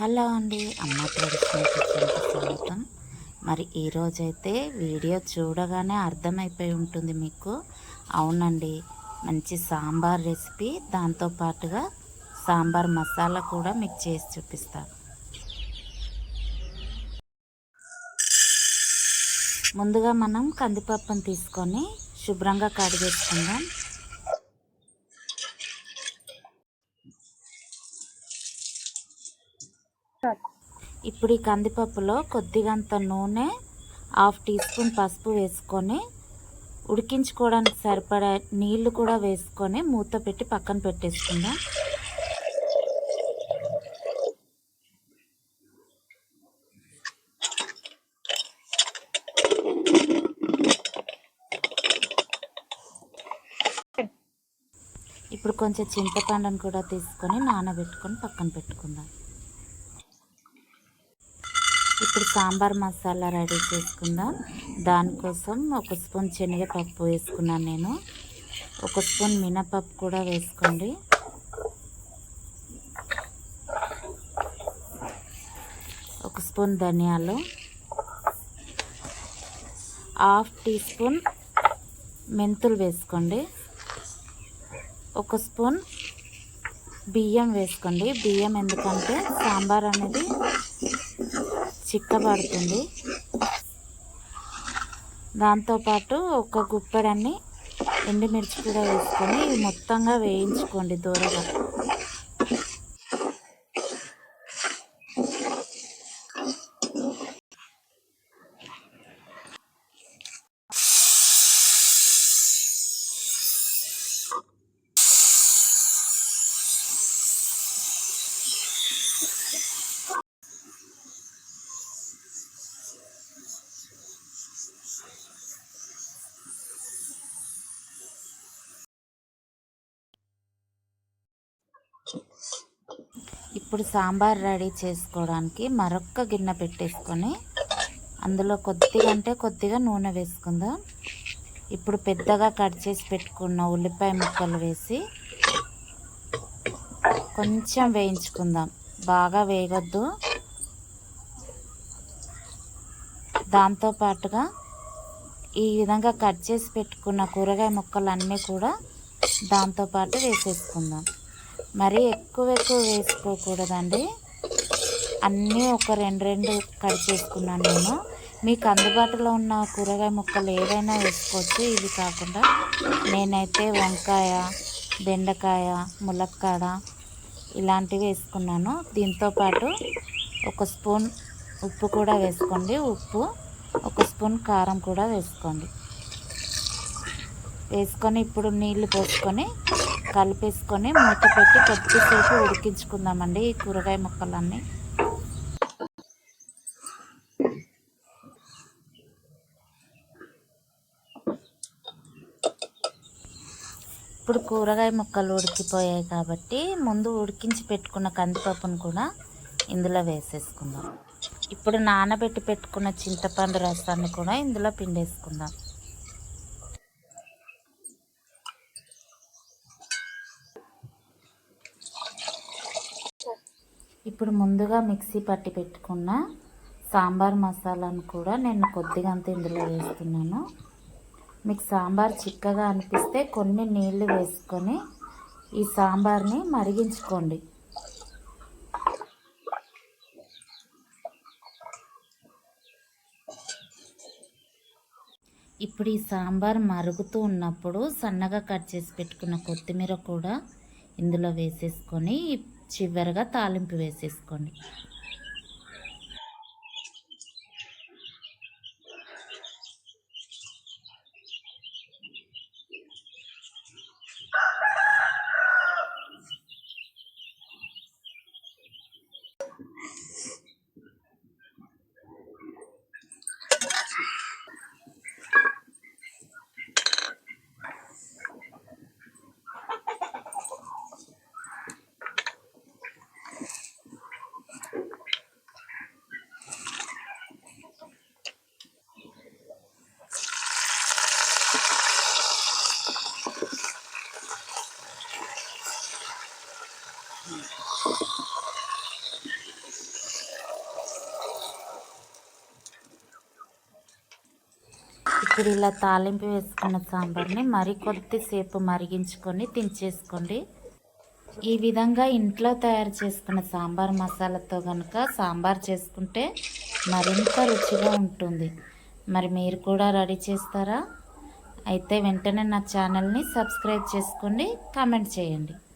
Hello అండి. అమ్మ traditional కిచెన్కి స్వాగతం. మరి ఈరోజైతే వీడియో చూడగానే అర్థమైపోయి ఉంటుంది మీకు. అవునండి. మంచి సాంబార్ రెసిపీ. దాంతోపాటుగా సాంబార్ మసాలా కూడా మీకు చేసి చూపిస్తాను ముందుగా మనం కందిపప్పును తీసుకొని శుభ్రంగా కడిగేసుకుందాం. ఇప్పుడు ఈ కందిపప్పులో కొద్దిగంత నూనె హాఫ్ టీ స్పూన్ పసుపు వేసుకొని ఉడికించుకోవడానికి సరిపడా నీళ్ళు కూడా వేసుకొని మూత పెట్టి పక్కన పెట్టేసుకుందాం. ఇప్పుడు కొంచెం చింతపండును కూడా తీసుకొని నానబెట్టుకొని పక్కన పెట్టుకుందాం. ఇప్పుడు సాంబార్ మసాలా రెడీ చేసుకుందాం. దానికోసం ఒక స్పూన్ శనగపప్పు వేసుకున్నాను నేను. ఒక స్పూన్ మినపప్పు కూడా వేసుకోండి. ఒక స్పూన్ ధనియాలు. హాఫ్ టీ స్పూన్ మెంతులు వేసుకోండి. ఒక స్పూన్ బియ్యం వేసుకోండి. బియ్యం ఎందుకంటే సాంబార్ అనేది చిక్కబడుతుంది. దాంతోపాటు ఒక గుప్పెడన్ని ఎండుమిర్చి కూడా వేసుకొని మొత్తంగా వేయించుకోండి దూరగా. ఇప్పుడు సాంబార్ రెడీ చేసుకోవడానికి మరొక గిన్నె పెట్టేసుకొని అందులో కొద్దిగా అంటే కొద్దిగా నూనె వేసుకుందాం. ఇప్పుడు పెద్దగా కట్ చేసి పెట్టుకున్న ఉల్లిపాయ ముక్కలు వేసి కొంచెం వేయించుకుందాం. బాగా వేయగొద్దు దాంతోపాటుగా ఈ విధంగా కట్ చేసి పెట్టుకున్న కూరగాయ ముక్కలన్నీ కూడా దాంతోపాటు వేసేసుకుందాం. మరీ ఎక్కువ ఎక్కువ వేసుకోకూడదండి. అన్నీ ఒక రెండు రెండు కట్ చేసుకున్నాను నేను. మీకు అందుబాటులో ఉన్న కూరగాయ ముక్కలు ఏదైనా వేసుకోవచ్చు. ఇవి కాకుండా నేనైతే వంకాయ బెండకాయ ములక్కాడ ఇలాంటివి వేసుకున్నాను. దీంతోపాటు ఒక స్పూన్ ఉప్పు కూడా వేసుకోండి. ఉప్పు ఒక స్పూన్ కారం కూడా వేసుకోండి. వేసుకొని ఇప్పుడు నీళ్ళు పోసుకొని కలిపేసుకొని మూత పెట్టి కొద్దిసేపు ఉడికించుకుందామండి ఈ కూరగాయ ముక్కలన్నీ. ఇప్పుడు కూరగాయ ముక్కలు ఉడికిపోయాయి కాబట్టి ముందు ఉడికించి పెట్టుకున్న కందిపప్పును కూడా ఇందులో వేసేసుకుందాం. ఇప్పుడు నానబెట్టి పెట్టుకున్న చింతపండు రసాన్ని కూడా ఇందులో పిండేసుకుందాం. ఇప్పుడు ముందుగా మిక్సీ పట్టి పెట్టుకున్న సాంబార్ మసాలాను కూడా నేను కొద్దిగా అంత ఇందులో వేస్తున్నాను. మీకు సాంబార్ చిక్కగా అనిపిస్తే కొన్ని నీళ్ళు వేసుకొని ఈ సాంబార్ని మరిగించుకోండి. ఇప్పుడు ఈ సాంబార్ మరుగుతూ ఉన్నప్పుడు సన్నగా కట్ చేసి పెట్టుకున్న కొత్తిమీర కూడా ఇందులో వేసేసుకొని చివరిగా తాలింపు వేసేసుకోండి. ఇప్పుడు ఇలా తాలింపు వేసుకున్న సాంబార్ని మరి కొద్దిసేపు మరిగించుకొని దించేసుకోండి. ఈ విధంగా ఇంట్లో తయారు చేసుకున్న సాంబార్ మసాలాతో కనుక సాంబార్ చేసుకుంటే మరింత రుచిగా ఉంటుంది. మరి మీరు కూడా రెడీ చేస్తారా? అయితే వెంటనే నా ఛానల్ని సబ్స్క్రైబ్ చేసుకోండి కామెంట్ చేయండి.